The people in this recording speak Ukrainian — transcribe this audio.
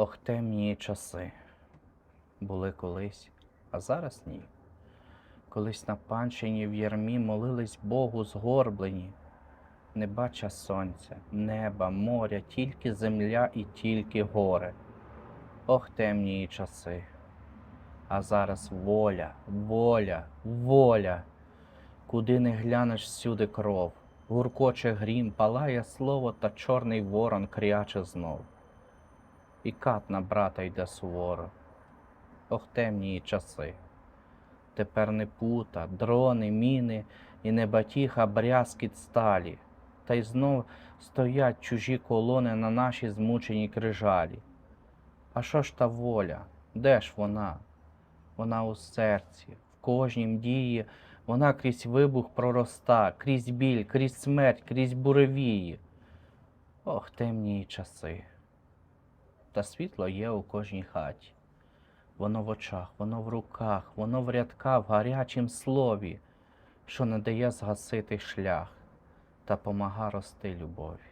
Ох, темні часи були колись, а зараз ні. Колись на панщині в ярмі молились Богу згорблені, не бача сонця, неба, моря, тільки земля і тільки горе. Ох, темні часи. А зараз воля, воля, воля. Куди не глянеш всюди кров, гуркоче грім, палає слово, та чорний ворон кряче знов. І кат на брата йде суворо. Ох, темні часи. Тепер не пута, дрони, міни і не батіг, а брязкіт сталі. Та й знов стоять чужі колони на нашій змученій крижалі. А що ж та воля? Де ж вона? Вона у серці, в кожнім дії, вона крізь вибух пророста, крізь біль, крізь смерть, крізь буревії. Ох, темні часи. Та світло є у кожній хаті. Воно в очах, воно в руках, воно в рядках, в гарячім слові, що не дає згасити шлях та помага рости любові.